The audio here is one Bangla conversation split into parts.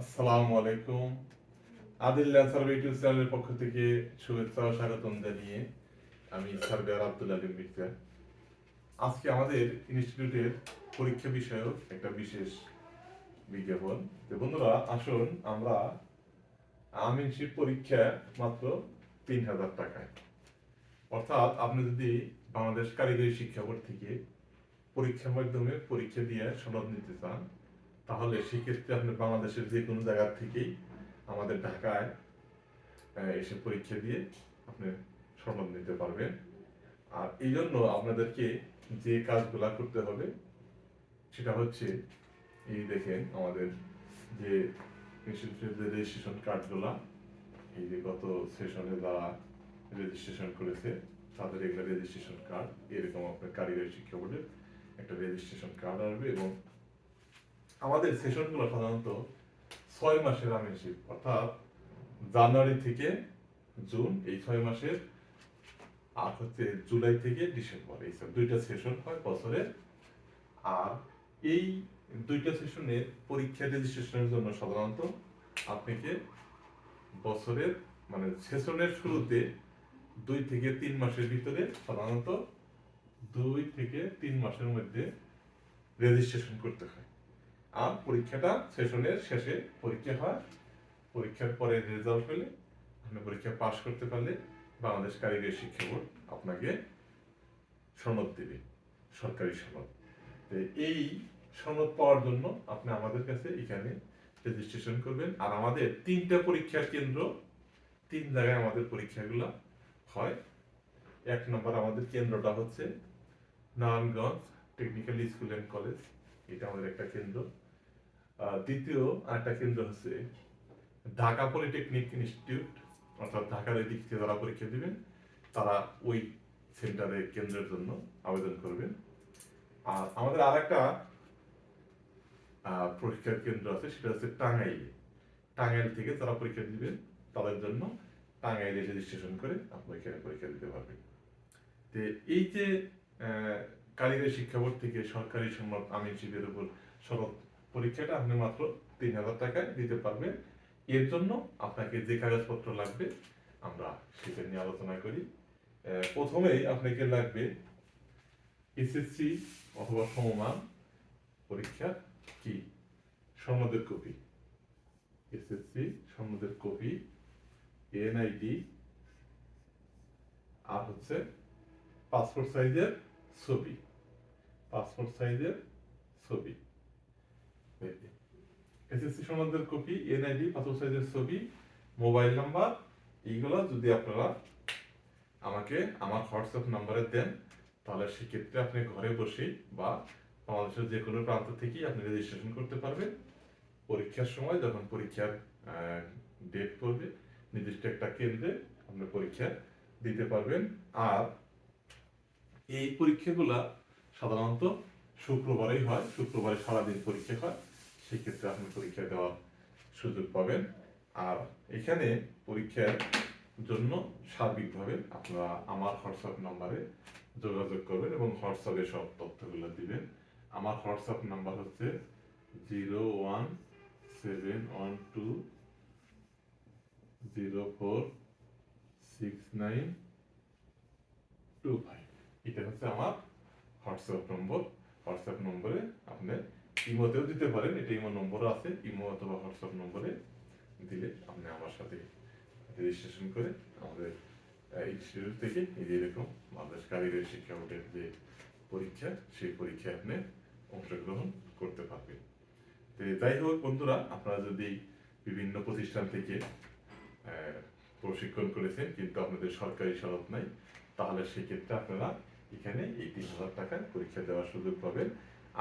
আসসালামু আলাইকুম। আদিল্লা সার্ভে ইউটিউব চ্যানেলের পক্ষ থেকে শুভেচ্ছা ও স্বাগতম জানিয়ে আমি সার্ভেয়ার আব্দুল আলিম মির্জা। আজকে আমাদের ইনস্টিটিউটের পরীক্ষা বিষয়ক একটা বিশেষ বিজ্ঞাপন। তো বন্ধুরা, আসুন আমরা আমিনশিপ পরীক্ষা মাত্র তিন হাজার টাকায়। অর্থাৎ আপনি যদি বাংলাদেশ কারিগরি শিক্ষা বোর্ড থেকে পরীক্ষার মাধ্যমে পরীক্ষা দিয়ে সনদ নিতে চান তাহলে সেক্ষেত্রে আপনি বাংলাদেশের যে কোনো জায়গার থেকেই আমাদের ঢাকায় এসে পরীক্ষা দিয়ে আপনি সনদ নিতে পারবেন। আর এই জন্য আপনাদেরকে যে কাজগুলা করতে হবে, সেটা হচ্ছে এই দেখেন আমাদের যে ইনস্টিটিউটের যে রেজিস্ট্রেশন কার্ডগুলা এই যে গত সেশনে যারা রেজিস্ট্রেশন করেছে, তাদের এগুলো রেজিস্ট্রেশন কার্ড এরকম আপনার কারিগরি শিক্ষা বোর্ডের একটা রেজিস্ট্রেশন কার্ড আসবে এবং আমাদের সেশনগুলো সাধারণত ছয় মাসের আমিনশিপ অর্থাৎ জানুয়ারি থেকে জুন, এই ছয় মাসের আর হচ্ছে জুলাই থেকে ডিসেম্বর, এই দুইটা সেশন হয় বছরের। আর এই দুইটা সেশনের পরীক্ষা রেজিস্ট্রেশনের জন্য সাধারণত আপনাকে বছরের মানে সেশনের শুরুতে দুই থেকে তিন মাসের ভিতরে সাধারণত দুই থেকে তিন মাসের মধ্যে রেজিস্ট্রেশন করতে হয়। আর পরীক্ষাটা সেশনের শেষে পরীক্ষা হয়। পরীক্ষার পরে রেজাল্ট পেলে, আপনি পরীক্ষা পাশ করতে পারলে বাংলাদেশ কারিগরি শিক্ষা বোর্ড আপনাকে সনদ দেবে, সরকারি সনদ। এই সনদ পাওয়ার জন্য আপনি আমাদের কাছে এখানে রেজিস্ট্রেশন করবেন। আর আমাদের তিনটা পরীক্ষার কেন্দ্র, তিন জায়গায় আমাদের পরীক্ষাগুলো হয়। এক নম্বর আমাদের কেন্দ্রটা হচ্ছে Narayanganj technical school and college. এটা আমাদের একটা কেন্দ্র। দ্বিতীয় আরেকটা কেন্দ্র হচ্ছে ঢাকা পলিটেকনিক ইনস্টিটিউট, অর্থাৎ ঢাকার এই দিক থেকে যারা পরীক্ষা দিবেন, তারা ওই সেন্টারে কেন্দ্রের জন্য আবেদন করবেন। আর আমাদের আর একটা পরীক্ষার কেন্দ্র আছে, সেটা হচ্ছে টাঙ্গাইলে। টাঙ্গাইল থেকে যারা পরীক্ষা দিবেন, তাদের জন্য টাঙ্গাইলে রেজিস্ট্রেশন করে আপনি এখানে পরীক্ষা দিতে পারবেন। তো এই যে কারিগরি শিক্ষা বোর্ড থেকে সরকারি সম্মত আমিনশিপের উপর শরৎ পরীক্ষাটা আপনি মাত্র তিন হাজার টাকায় দিতে পারবেন। এর জন্য আপনাকে যে কাগজপত্র লাগবে, আমরা সেটা নিয়ে আলোচনা করি। প্রথমেই আপনাকে লাগবে এসএসসি অথবা সমমান পরীক্ষার কি? সনদের কপি। এসএসসি সনদের কপি এনআইডি আর হচ্ছে পাসপোর্ট সাইজের ছবি। পাসপোর্ট সাইজের ছবি। এসএসসি সনদের কপি এনআইডি পাসপোর্ট সাইজের ছবি মোবাইল নাম্বার এইগুলো যদি আপনারা আমাকে আমার হোয়াটসঅ্যাপ নাম্বারে দেন, তাহলে সেক্ষেত্রে আপনি ঘরে বসে বা বাংলাদেশের যে কোনো প্রান্ত থেকেই আপনি রেজিস্ট্রেশন করতে পারবেন। পরীক্ষার সময় যখন পরীক্ষার ডেট পড়বে, নির্দিষ্ট একটা কেন্দ্রে আপনি পরীক্ষা দিতে পারবেন। আর এই পরীক্ষাগুলা সাধারণত শুক্রবারেই হয়, শুক্রবারে সারাদিন পরীক্ষা হয়, সেক্ষেত্রে আপনি পরীক্ষা দেওয়ার সুযোগ পাবেন। আর এখানে পরীক্ষার জন্য সার্বিকভাবে আপনারা আমার হোয়াটসঅ্যাপ নাম্বারে যোগাযোগ করবেন এবং হোয়াটসঅ্যাপে সব তথ্যগুলো দিবেন। আমার হোয়াটসঅ্যাপ নাম্বার হচ্ছে zero one seven one two zero four six nine two five. এটা হচ্ছে আমার হোয়াটসঅ্যাপ নম্বর, হোয়াটসঅ্যাপ নম্বরে আপনি ইমোতেও দিতে পারেন। এটা ইমো নম্বরও আছে, ইমো অথবা হোয়াটসঅ্যাপ নম্বরে দিলে আপনি আমার সাথে রেজিস্ট্রেশন করে আমাদের ইনস্টিটিউট থেকে এই যে এরকম বাংলাদেশ কারিগরি শিক্ষা বোর্ডের যে পরীক্ষা, সেই পরীক্ষায় আপনি অংশগ্রহণ করতে পারবেন। তো যাই হোক বন্ধুরা, আপনারা যদি বিভিন্ন প্রতিষ্ঠান থেকে প্রশিক্ষণ করেছেন কিন্তু আপনাদের সরকারি সনদ নাই, তাহলে সেক্ষেত্রে আপনারা এখানে এই তিন হাজার টাকায় পরীক্ষা দেওয়ার সুযোগ পাবেন।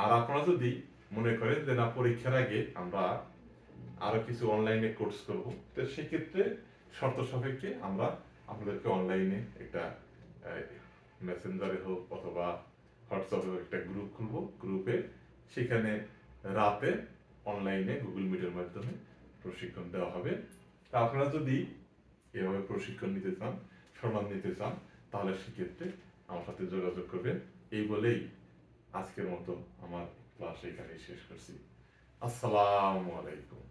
আর আপনারা যদি মনে করেন যে না, পরীক্ষার আগে আমরা আরও কিছু অনলাইনে কোর্স করব, তো সেক্ষেত্রে শর্ত সাপেক্ষে আমরা আপনাদেরকে অনলাইনে একটা মেসেঞ্জারে হোক অথবা হোয়াটসঅ্যাপে একটা গ্রুপ খুলবো। গ্রুপে সেখানে রাতে অনলাইনে গুগল মিটের মাধ্যমে প্রশিক্ষণ দেওয়া হবে। তা আপনারা যদি এভাবে প্রশিক্ষণ নিতে চান, সম্মান নিতে চান, তাহলে সেক্ষেত্রে আমার সাথে যোগাযোগ করবেন। এই বলেই আজকের মতো আমার ক্লাস এখানেই শেষ করছি। আসসালামু আলাইকুম।